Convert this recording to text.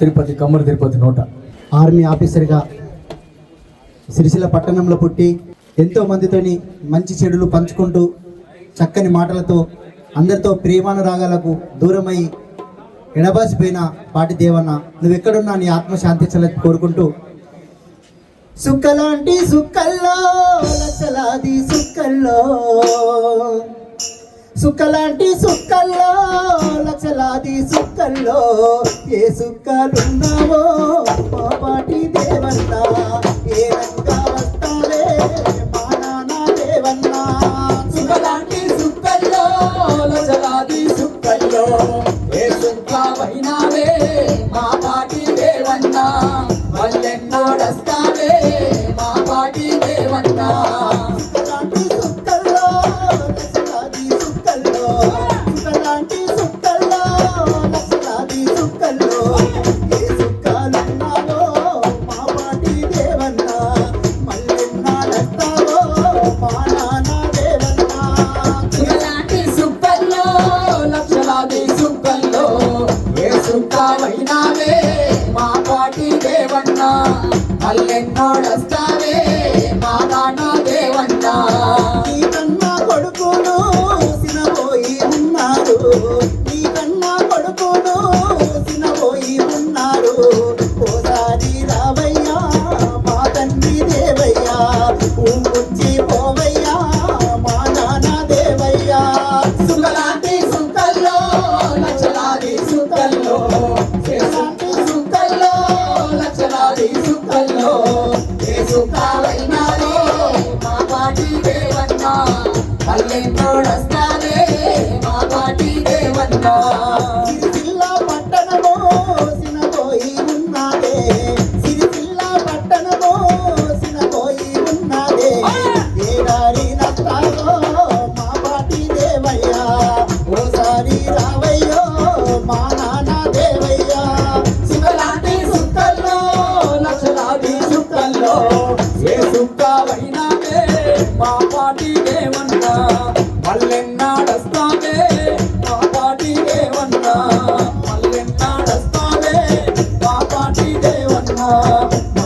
తిరుపతి కమ్మరు తిరుపతి నోట. ఆర్మీ ఆఫీసర్గా సిరిసిల్ల పట్టణంలో పుట్టి ఎంతో మందితోని మంచి చెడులు పంచుకుంటూ చక్కని మాటలతో అందరితో ప్రేమానురాగాలకు దూరమై ఎడబాసిపోయిన పాటి దేవన్న నువ్వు ఎక్కడున్నా నీ ఆత్మశాంతి చలని కోరుకుంటూ సుక్కలాంటి సుక్కల్లో లక్షలాది సుక్కల్లో సుక్కలాంటి సుక్కల్లో లక్షలాది సుక్కల్లో ఏ సుక్కలున్నావో మా పాటి దేవన్నా ఏ రంగా వస్తావే మా నాన్న దేవన్నా. సుఖలాంటి సుక్కల్లో లజలాది సుక్కల్లో ఏ సుఖమైనావే మా పాటి దేవన్నా. మల్లెన్నోడస్తావే మా పాటి దేవన్నా. మా నీ కన్నా కొడుకును సినబోయి ఉన్నారు. నీ కన్నా కొడుకును సినబోయి ఉన్నారు. ఓసారి రావయ్యా మా తండ్రి దేవయ్యా ఏ సుఖాలైనాలో మా పాటి దేవన్నా. మళ్ళీ తోడస్తానే మా పాటి దేవన్నా. సిరిసిల్ల పట్టణమో సినబోయి ఉన్నాదే సిరిసిల్ల పట్టణమో సినబోయి ఉన్నాదే ఏ దారి నస్తావో మా పాటి దేవయ్యా ఓసారి రావయ్యో మా నాన్న దేవయ్యా సుఖలాంటి సుక్కల్లో లక్షలాది సుక్కల్లో ఏ సుఖమైనావే మా పాటి దేవన్నా మల్లెన్నాడస్తావే మా పాటి దేవన్నా మల్లెన్నాడస్తావే మా పాటి దేవన్నా మల్లెన్నాడస్తావే మా పాటి దేవన్నా